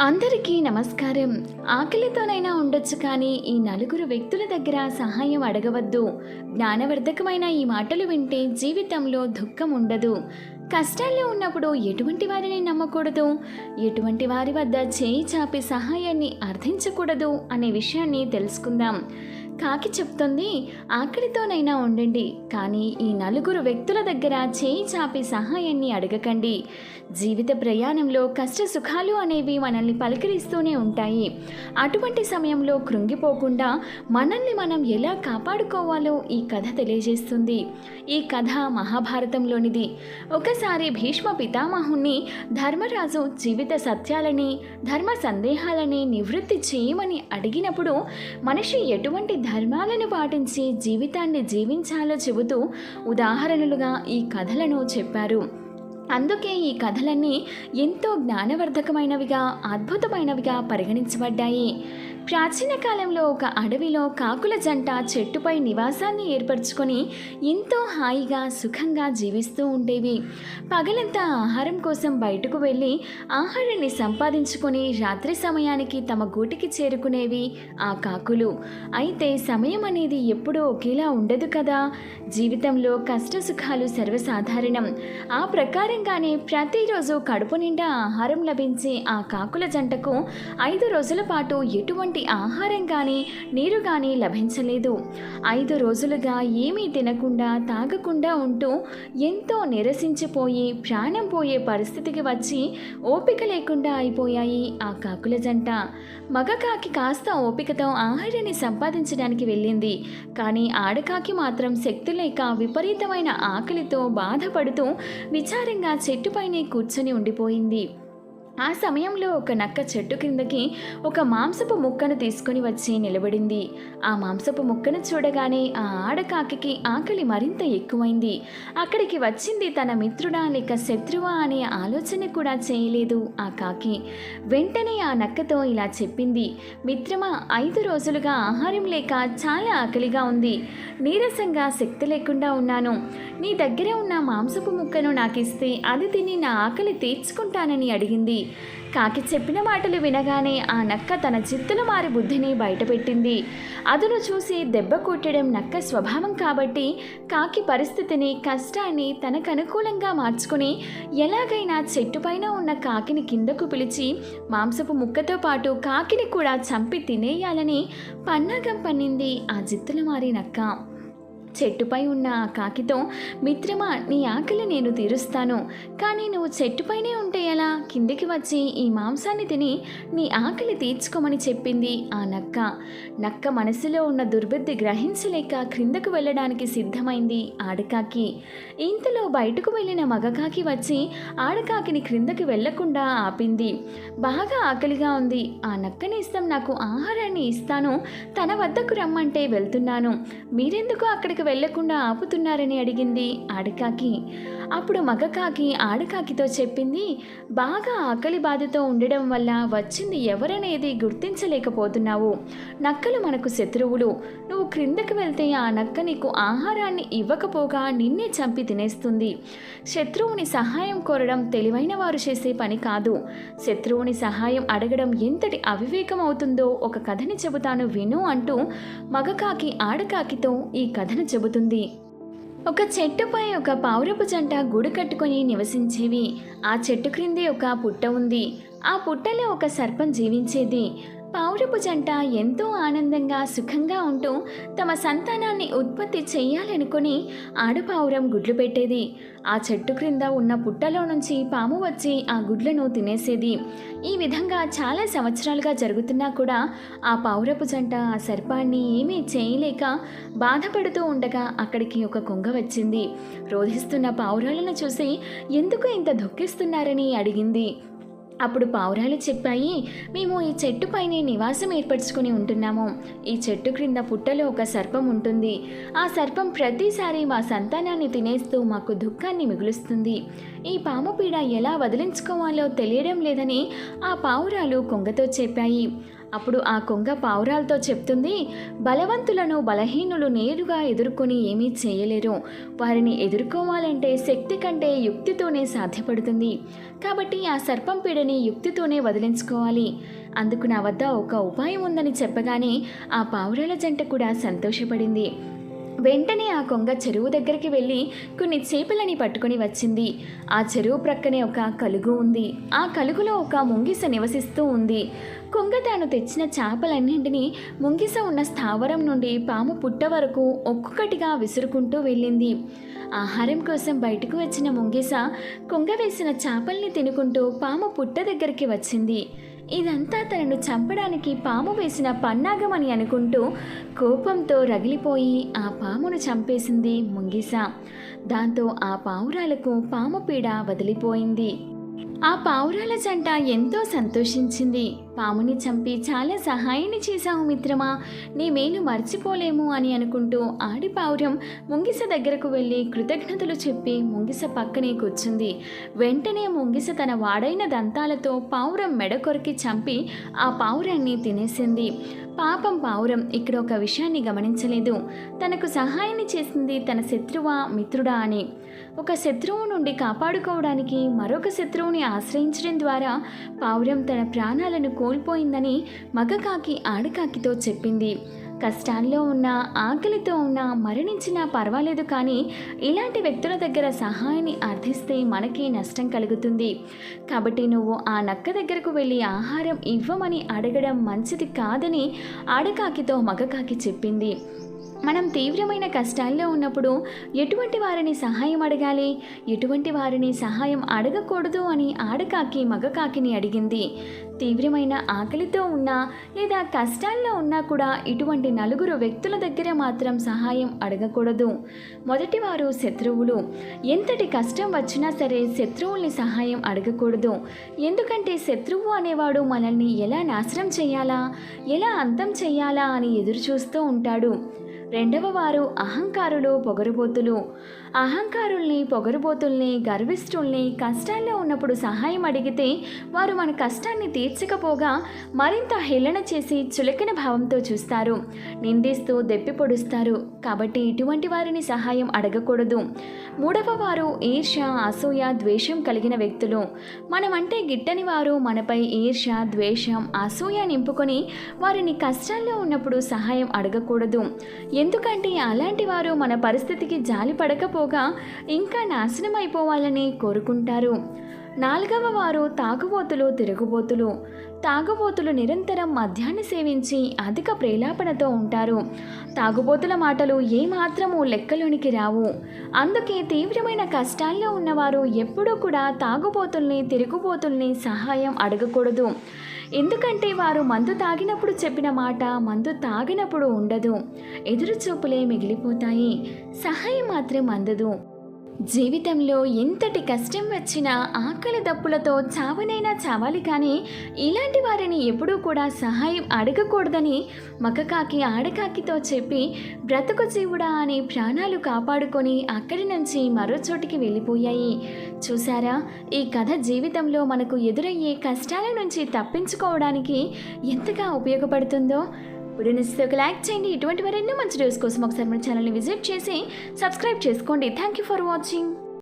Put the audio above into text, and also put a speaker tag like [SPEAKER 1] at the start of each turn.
[SPEAKER 1] అందరికీ నమస్కారం. ఆకలితోనైనా ఉండొచ్చు కానీ ఈ నలుగురు వ్యక్తుల దగ్గర సహాయం అడగవద్దు. జ్ఞానవర్ధకమైన ఈ మాటలు వింటే జీవితంలో దుఃఖం ఉండదు. కష్టాల్లో ఉన్నప్పుడు ఎటువంటి వారిని నమ్మకూడదు? ఎటువంటి వారి వద్ద చేయి చాపి సహాయాన్ని అర్థించకూడదు అనే విషయాన్ని తెలుసుకుందాం. కాకి చెప్తుంది ఆకలితోనైనా ఉండండి కానీ ఈ నలుగురు వ్యక్తుల దగ్గర చేయి చాపి సహాయాన్ని అడగకండి. జీవిత ప్రయాణంలో కష్ట సుఖాలు అనేవి మనల్ని పలకరిస్తూనే ఉంటాయి. అటువంటి సమయంలో కృంగిపోకుండా మనల్ని మనం ఎలా కాపాడుకోవాలో ఈ కథ తెలియజేస్తుంది. ఈ కథ మహాభారతంలోనిది. ఒకసారి భీష్మ పితామహుణ్ణి ధర్మరాజు జీవిత సత్యాలని ధర్మ సందేహాలని నివృత్తి చేయమని అడిగినప్పుడు మనిషి ఎటువంటి ధర్మాలను పాటించి జీవితాన్ని జీవించాలో చెబుతూ ఉదాహరణలుగా ఈ కథలను చెప్పారు. అందుకే ఈ కథలన్నీ ఎంతో జ్ఞానవర్ధకమైనవిగా అద్భుతమైనవిగా పరిగణించబడ్డాయి. ప్రాచీన కాలంలో ఒక అడవిలో కాకుల జంట చెట్టుపై నివాసాన్ని ఏర్పరచుకొని ఎంతో హాయిగా సుఖంగా జీవిస్తూ ఉండేవి. పగలంతా ఆహారం కోసం బయటకు వెళ్ళి ఆహారాన్ని సంపాదించుకొని రాత్రి సమయానికి తమ గూటికి చేరుకునేవి ఆ కాకులు. అయితే సమయం అనేది ఎప్పుడూ ఒకేలా ఉండదు కదా? జీవితంలో కష్ట సుఖాలు సర్వసాధారణం. ఆ ప్రకారంగానే ప్రతిరోజు కడుపు నిండా ఆహారం లభించే ఆ కాకుల జంటకు ఐదు రోజుల పాటు ఎటువంటి ఆహారం కానీ నీరు కానీ లభించలేదు. ఐదు రోజులుగా ఏమీ తినకుండా తాగకుండా ఉంటూ ఎంతో నిరసించిపోయి ప్రాణం పోయే పరిస్థితికి వచ్చి ఓపిక లేకుండా అయిపోయాయి ఆ కాకుల జంట. మగ కాకి కాస్త ఓపికతో ఆహారాన్ని సంపాదించడానికి వెళ్ళింది. కానీ ఆడకాకి మాత్రం శక్తి లేక విపరీతమైన ఆకలితో బాధపడుతూ విచారంగా చెట్టుపైనే కూర్చొని ఉండిపోయింది. ఆ సమయంలో ఒక నక్క చెట్టు కిందకి ఒక మాంసపు ముక్కను తీసుకొని వచ్చి నిలబడింది. ఆ మాంసపు ముక్కను చూడగానే ఆ ఆడకాకి ఆకలి మరింత ఎక్కువైంది. అక్కడికి వచ్చింది తన మిత్రుడా లేక శత్రువా అనే ఆలోచన కూడా చేయలేదు ఆ కాకి. వెంటనే ఆ నక్కతో ఇలా చెప్పింది మిత్రమా ఐదు రోజులుగా ఆహారం లేక చాలా ఆకలిగా ఉంది. నీరసంగా శక్తి లేకుండా ఉన్నాను. నీ దగ్గర ఉన్న మాంసపు ముక్కను నాకిస్తే అది తిని నా ఆకలి తీర్చుకుంటానని అడిగింది. కాకి చెప్పిన మాటలు వినగానే ఆ నక్క తన చిత్తులు మారి బుద్ధిని బయటపెట్టింది. అదును చూసి దెబ్బ కొట్టడం నక్క స్వభావం కాబట్టి కాకి పరిస్థితిని కష్టాన్ని తనకు అనుకూలంగా మార్చుకుని ఎలాగైనా చెట్టుపైన ఉన్న కాకిని కిందకు పిలిచి మాంసపు ముక్కతో పాటు కాకిని కూడా చంపి తినేయాలని పన్నాగం పన్నింది ఆ జిత్తులు మారి నక్క. చెట్టుపై ఉన్న ఆ కాకితో మిత్రమా నీ ఆకలి నేను తీరుస్తాను. కానీ నువ్వు చెట్టుపైనే ఉంటే ఎలా? కిందికి వచ్చి ఈ మాంసాన్ని తిని నీ ఆకలి తీర్చుకోమని చెప్పింది ఆ నక్క. నక్క మనసులో ఉన్న దుర్బుద్ధి గ్రహించలేక క్రిందకు వెళ్ళడానికి సిద్ధమైంది ఆడకాకి. ఇంతలో బయటకు వెళ్ళిన మగకాకి వచ్చి ఆడకాకిని క్రిందకి వెళ్ళకుండా ఆపింది. బాగా ఆకలిగా ఉంది. ఆ నక్కని ఇస్తాం నాకు ఆహారాన్ని ఇస్తాను. తన వద్దకు రమ్మంటే వెళ్తున్నాను. మీరెందుకు అక్కడికి వెళ్ళకుండా ఆపుతున్నారని అడిగింది ఆడకాకి. అప్పుడు మగకాకి ఆడకాకితో చెప్పింది బాగా ఆకలి బాధతో ఉండడం వల్ల వచ్చింది ఎవరనేది గుర్తించలేకపోతున్నావు. నక్కలు మనకు శత్రువులు. నువ్వు క్రిందకి వెళ్తే ఆ నక్క నీకు ఆహారాన్ని ఇవ్వకపోగా నిన్నే చంపి తినేస్తుంది. శత్రువుని సహాయం కోరడం తెలివైన వారు చేసే పని కాదు. శత్రువుని సహాయం అడగడం ఎంతటి అవివేకం అవుతుందో ఒక కథని చెబుతాను విను అంటూ మగకాకి ఆడకాకితో ఈ కథను చెబుతుంది. ఒక చెట్టుపై ఒక పావురపు జంట గూడు కట్టుకొని నివసించేవి. ఆ చెట్టు క్రిందే ఒక పుట్ట ఉంది. ఆ పుట్టలో ఒక సర్పం జీవించేది. పావురపు జంట ఎంతో ఆనందంగా సుఖంగా ఉంటూ తమ సంతానాన్ని ఉత్పత్తి చేయాలనుకుని ఆడపావురం గుడ్లు పెట్టేది. ఆ చెట్టు క్రింద ఉన్న పుట్టలో నుంచి పాము వచ్చి ఆ గుడ్లను తినేసేది. ఈ విధంగా చాలా సంవత్సరాలుగా జరుగుతున్నా కూడా ఆ పావురపు జంట ఆ సర్పాన్ని ఏమీ చేయలేక బాధపడుతూ ఉండగా అక్కడికి ఒక కొంగ వచ్చింది. రోధిస్తున్న పావురాలను చూసి ఎందుకు ఇంత దుఃఖిస్తున్నారని? అడిగింది. అప్పుడు పావురాలు చెప్పాయి మేము ఈ చెట్టుపైనే నివాసం ఏర్పరచుకుని ఉంటున్నాము. ఈ చెట్టు క్రింద పుట్టలో ఒక సర్పం ఉంటుంది. ఆ సర్పం ప్రతిసారి మా సంతానాన్ని తినేస్తూ మాకు దుఃఖాన్ని మిగులుస్తుంది. ఈ పాము పీడ ఎలా వదిలించుకోవాలో తెలియడం లేదని ఆ పావురాలు కొంగతో చెప్పాయి. అప్పుడు ఆ కొంగ పావురాలతో చెప్తుంది బలవంతులను బలహీనులు నేరుగా ఎదుర్కొని ఏమీ చేయలేరు. వారిని ఎదుర్కోవాలంటే శక్తి కంటే యుక్తితోనే సాధ్యపడుతుంది. కాబట్టి ఆ సర్పం పీడని యుక్తితోనే వదిలించుకోవాలి. అందుకు నా వద్ద ఒక ఉపాయం ఉందని చెప్పగానే ఆ పావురాల జంట కూడా సంతోషపడింది. వెంటనే ఆ కొంగ చెరువు దగ్గరికి వెళ్ళి కొన్ని చేపలని పట్టుకొని వచ్చింది. ఆ చెరువు ప్రక్కనే ఒక కలుగు ఉంది. ఆ కలుగులో ఒక ముంగిస నివసిస్తూ ఉంది. కొంగ తాను తెచ్చిన చేపలన్నింటినీ ముంగిస ఉన్న స్థావరం నుండి పాము పుట్ట వరకు ఒక్కొక్కటిగా విసురుకుంటూ వెళ్ళింది. ఆహారం కోసం బయటకు వచ్చిన ముంగిస కొంగ వేసిన చేపల్ని తినుకుంటూ పాము పుట్ట దగ్గరికి వచ్చింది. ఇదంతా తనను చంపడానికి పాము వేసిన పన్నాగమని అనుకుంటూ కోపంతో రగిలిపోయి ఆ పామును చంపేసింది ముంగిస. దాంతో ఆ పావురాలకు పాము పీడ వదిలిపోయింది. ఆ పావురాల జంట ఎంతో సంతోషించింది. పాముని చంపి చాలా సహాయాన్ని చేశావు మిత్రమా. నీ మేలు మర్చిపోలేము అని అనుకుంటూ ఆడి పావురం ముంగిస దగ్గరకు వెళ్ళి కృతజ్ఞతలు చెప్పి ముంగిస పక్కనే కూర్చుంది. వెంటనే ముంగిస తన వాడైన దంతాలతో పావురం మెడ కొరికి చంపి ఆ పావురాన్ని తినేసింది. పాపం పావురం ఇక్కడ ఒక విషయాన్ని గమనించలేదు. తనకు సహాయాన్ని చేసింది తన శత్రువా మిత్రుడా అని. ఒక శత్రువు నుండి కాపాడుకోవడానికి మరొక శత్రువుని ఆశ్రయించడం ద్వారా పావురం తన ప్రాణాలను కోల్పోయిందని మగకాకి ఆడకాకితో చెప్పింది. కష్టాల్లో ఉన్న ఆకలితో ఉన్న మరణించినా పర్వాలేదు కానీ ఇలాంటి వ్యక్తుల దగ్గర సహాయాన్ని అర్థిస్తే మనకి నష్టం కలుగుతుంది. కాబట్టి నువ్వు ఆ నక్క దగ్గరకు వెళ్ళి ఆహారం ఇవ్వమని అడగడం మంచిది కాదని ఆడకాకితో మగకాకి చెప్పింది. మనం తీవ్రమైన కష్టాల్లో ఉన్నప్పుడు ఎటువంటి వారిని సహాయం అడగాలి? ఎటువంటి వారిని సహాయం అడగకూడదు అని ఆడకాకి మగకాకిని అడిగింది. తీవ్రమైన ఆకలితో ఉన్నా లేదా కష్టాల్లో ఉన్నా కూడా ఇటువంటి నలుగురు వ్యక్తుల దగ్గర మాత్రం సహాయం అడగకూడదు. మొదటి వారు శత్రువులు. ఎంతటి కష్టం వచ్చినా సరే శత్రువుల్ని సహాయం అడగకూడదు. ఎందుకంటే శత్రువు అనేవాడు మనల్ని ఎలా నాశనం చేయాలా? ఎలా అంతం చేయాలా అని ఎదురు చూస్తూ ఉంటాడు. రెండవ వారు అహంకారులు పొగరుబోతులు. అహంకారుల్ని పొగరుబోతుల్ని గర్విష్ఠుల్ని కష్టాల్లో ఉన్నప్పుడు సహాయం అడిగితే వారు మన కష్టాన్ని తీర్చకపోగా మరింత హేళన చేసి చులకన భావంతో చూస్తారు. నిందిస్తూ దెప్పి పొడుస్తారు. కాబట్టి ఇటువంటి వారిని సహాయం అడగకూడదు. మూడవ వారు ఈర్ష అసూయ ద్వేషం కలిగిన వ్యక్తులు. మనమంటే గిట్టని వారు మనపై ఈర్ష ద్వేషం అసూయ నింపుకొని వారిని కష్టాల్లో ఉన్నప్పుడు సహాయం అడగకూడదు. ఎందుకంటే అలాంటి వారు మన పరిస్థితికి జాలి పడకపోగా ఇంకా నాశనం అయిపోవాలని కోరుకుంటారు. నాలుగవ వారు తాగుబోతులు తిరుగుబోతులు. తాగుబోతులు నిరంతరం మద్యాన్ని సేవించి అధిక ప్రేలాపనతో ఉంటారు. తాగుబోతుల మాటలు ఏమాత్రము లెక్కలోనికి రావు. అందుకే తీవ్రమైన కష్టాల్లో ఉన్నవారు ఎప్పుడూ కూడా తాగుబోతుల్ని తిరుగుబోతుల్ని సహాయం అడగకూడదు. ఎందుకంటే వారు మందు తాగినప్పుడు చెప్పిన మాట మందు తాగినప్పుడు ఉండదు. ఎదురుచూపులే మిగిలిపోతాయి. సహాయం మాత్రం అందదు. జీవితంలో ఎంతటి కష్టం వచ్చినా ఆకలి దప్పులతో చావనైనా చావాలి కానీ ఇలాంటి వారిని ఎప్పుడూ కూడా సహాయం అడగకూడదని మగకాకి ఆడకాకితో చెప్పి బ్రతుకు జీవుడా అని ప్రాణాలు కాపాడుకొని అక్కడి నుంచి మరో చోటికి వెళ్ళిపోయాయి. చూసారా ఈ కథ జీవితంలో మనకు ఎదురయ్యే కష్టాల నుంచి తప్పించుకోవడానికి ఎంతగా ఉపయోగపడుతుందో? ఇప్పుడు నచ్చితే ఒక లైక్ చేయండి. ఇటువంటి మరెన్నో మంచి న్యూస్ కోసం ఒకసారి మన ఛానల్ని విజిట్ చేసి సబ్స్క్రైబ్ చేసుకోండి. Thank you for watching